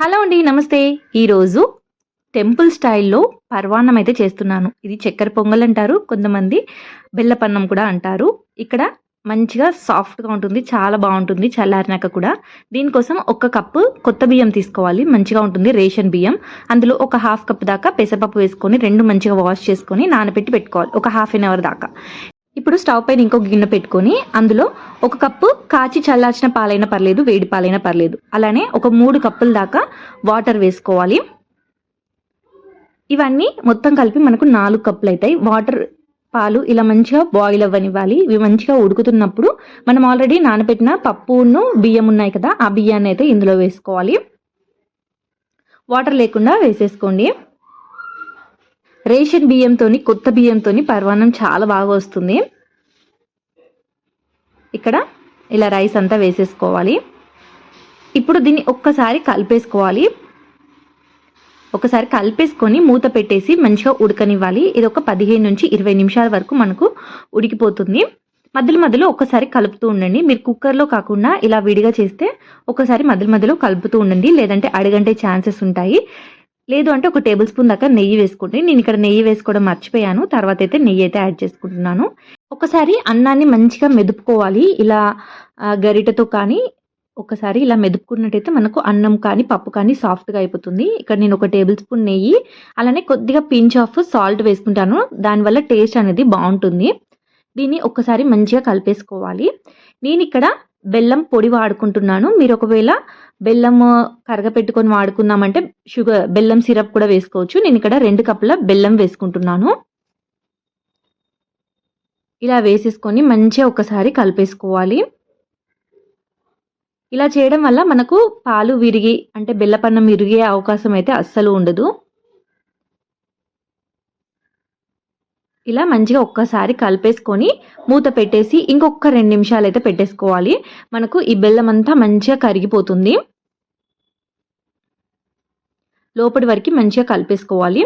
Hello అండి నమస్తే. ఈరోజు టెంపుల్ స్టైల్లో పర్వాన్నం అయితే చేస్తున్నాను. ఇది చక్కెర పొంగల్ అంటారు కొంతమంది బెల్లపన్నం కూడా అంటారు. ఇక్కడ మంచిగా సాఫ్ట్గా ఉంటుంది చాలా బాగుంటుంది చల్లారినాక కూడా. దీనికోసం ఒక కప్పు కొత్త బియ్యం తీసుకోవాలి మంచిగా ఉంటుంది రేషన్ బియ్యం. అందులో ఒక హాఫ్ కప్ దాకా పెసరపప్పు వేసుకొని రెండు మంచిగా వాష్ చేసుకొని నానబెట్టి పెట్టుకోవాలి ఒక హాఫ్ అన్ అవర్ దాకా. ఇప్పుడు స్టవ్ పైన ఇంకో గిన్నె పెట్టుకొని అందులో ఒక కప్పు కాచి చల్లార్చిన పాలైనా పర్లేదు వేడి పాలైనా పర్లేదు. అలానే ఒక మూడు కప్పుల దాకా వాటర్ వేసుకోవాలి. ఇవన్నీ మొత్తం కలిపి మనకు నాలుగు కప్పులు అవుతాయి. వాటర్ పాలు ఇలా మంచిగా బాయిల్ అవ్వనివ్వాలి. ఇవి మంచిగా ఉడుకుతున్నప్పుడు మనం ఆల్రెడీ నానబెట్టిన పప్పును బియ్యం ఉన్నాయి కదా ఆ బియ్యాన్ని అయితే ఇందులో వేసుకోవాలి. వాటర్ లేకుండా వేసేసుకోండి. రేషన్ బియ్యంతోని కొత్త బియ్యంతోని పర్వాన్నం చాలా బాగా వస్తుంది. ఇక్కడ ఇలా రైస్ అంతా వేసేసుకోవాలి. ఇప్పుడు దీన్ని ఒక్కసారి కలిపేసుకోవాలి. ఒకసారి కలిపేసుకొని మూత పెట్టేసి మంచిగా ఉడకనివ్వాలి. ఇది ఒక పదిహేను నుంచి ఇరవై నిమిషాల వరకు మనకు ఉడికిపోతుంది. మధ్యలో మధ్యలో ఒక్కసారి కలుపుతూ ఉండండి. మీరు కుక్కర్లో కాకుండా ఇలా విడిగా చేస్తే ఒకసారి మధ్య మధ్యలో కలుపుతూ ఉండండి. లేదంటే అడగంటే ఛాన్సెస్ ఉంటాయి. లేదు అంటే ఒక టేబుల్ స్పూన్ దాకా నెయ్యి వేసుకోండి. నేను ఇక్కడ నెయ్యి వేసుకోవడం మర్చిపోయాను. తర్వాత అయితే నెయ్యి అయితే యాడ్ చేసుకుంటున్నాను. ఒకసారి అన్నాన్ని మంచిగా మెదుపుకోవాలి. ఇలా గరిటతో కానీ ఒకసారి ఇలా మెదుపుకున్నట్టయితే మనకు అన్నం కానీ పప్పు కానీ సాఫ్ట్గా అయిపోతుంది. ఇక్కడ నేను ఒక టేబుల్ స్పూన్ నెయ్యి అలానే కొద్దిగా పించ్ ఆఫ్ సాల్ట్ వేసుకుంటాను. దానివల్ల టేస్ట్ అనేది బాగుంటుంది. దీన్ని ఒక్కసారి మంచిగా కలిపేసుకోవాలి. నేను ఇక్కడ బెల్లం పొడి వాడుకుంటున్నాను. మీరు ఒకవేళ బెల్లం కరగపెట్టుకొని వాడుకుందామంటే షుగర్ బెల్లం సిరప్ కూడా వేసుకోవచ్చు. నేను ఇక్కడ రెండు కప్పుల బెల్లం వేసుకుంటున్నాను. ఇలా వేసేసుకొని మంచిగా ఒకసారి కలిపేసుకోవాలి. ఇలా చేయడం వల్ల మనకు పాలు విరిగి అంటే బెల్లపన్నం విరిగే అవకాశం అయితే అస్సలు ఉండదు. ఇలా మంచిగా ఒక్కసారి కలిపేసుకొని మూత పెట్టేసి ఇంకొక రెండు నిమిషాలు అయితే పెట్టేసుకోవాలి. మనకు ఈ బెల్లం అంతా మంచిగా కరిగిపోతుంది. లోపటి వరకు మంచిగా కలిపేసుకోవాలి.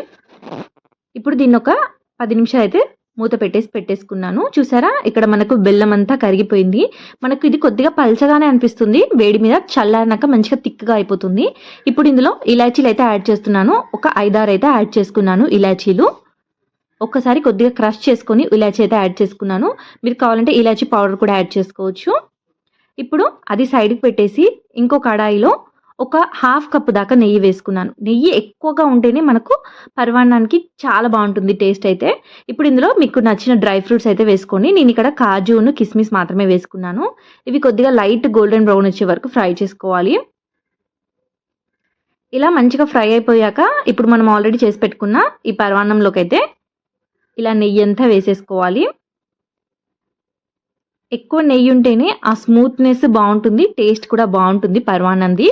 ఇప్పుడు దీన్ని ఒక పది నిమిషాలు అయితే మూత పెట్టేసి పెట్టేసుకున్నాను. చూసారా? ఇక్కడ మనకు బెల్లం అంతా కరిగిపోయింది. మనకు ఇది కొద్దిగా పల్చగానే అనిపిస్తుంది. వేడి మీద చల్లారినాక మంచిగా తిక్కగా అయిపోతుంది. ఇప్పుడు ఇందులో ఇలాచీలు అయితే యాడ్ చేస్తున్నాను. ఒక ఐదారు అయితే యాడ్ చేసుకున్నాను ఇలాచీలు. ఒక్కసారి కొద్దిగా క్రష్ చేసుకొని ఇలాచీ అయితే యాడ్ చేసుకున్నాను. మీరు కావాలంటే ఇలాచీ పౌడర్ కూడా యాడ్ చేసుకోవచ్చు. ఇప్పుడు అది సైడ్కి పెట్టేసి ఇంకో కడాయిలో ఒక హాఫ్ కప్ దాకా నెయ్యి వేసుకున్నాను. నెయ్యి ఎక్కువగా ఉంటేనే మనకు పరవాన్నానికి చాలా బాగుంటుంది టేస్ట్ అయితే. ఇప్పుడు ఇందులో మీకు నచ్చిన డ్రై ఫ్రూట్స్ అయితే వేసుకోండి. నేను ఇక్కడ కాజును కిస్మిస్ మాత్రమే వేసుకున్నాను. ఇవి కొద్దిగా లైట్ గోల్డెన్ బ్రౌన్ వచ్చే వరకు ఫ్రై చేసుకోవాలి. ఇలా మంచిగా ఫ్రై అయిపోయాక ఇప్పుడు మనం ఆల్రెడీ చేసి పెట్టుకున్న ఈ పరవాన్నంలోకి అయితే ఇలా నెయ్యి అంతా వేసేసుకోవాలి. ఎక్కువ నెయ్యి ఉంటేనే ఆ స్మూత్నెస్ బాగుంటుంది టేస్ట్ కూడా బాగుంటుంది పర్వానంది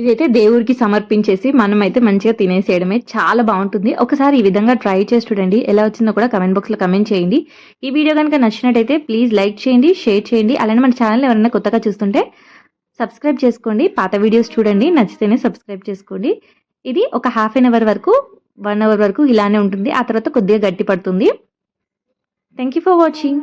ఇదైతే దేవుడికి సమర్పించేసి మనం అయితే మంచిగా తినేసేయడమే. చాలా బాగుంటుంది. ఒకసారి ఈ విధంగా ట్రై చేసి చూడండి. ఎలా వచ్చిందో కూడా కమెంట్ బాక్స్లో కమెంట్ చేయండి. ఈ వీడియో కనుక నచ్చినట్టయితే ప్లీజ్ లైక్ చేయండి షేర్ చేయండి. అలానే మన ఛానల్ ఎవరైనా కొత్తగా చూస్తుంటే సబ్స్క్రైబ్ చేసుకోండి. పాత వీడియోస్ చూడండి. నచ్చితేనే సబ్స్క్రైబ్ చేసుకోండి. ఇది ఒక హాఫ్ అన్ అవర్ వరకు వన్ అవర్ వరకు ఇలానే ఉంటుంది. ఆ తర్వాత కొద్దిగా గట్టి పడుతుంది థ్యాంక్ యూ ఫర్ వాచింగ్.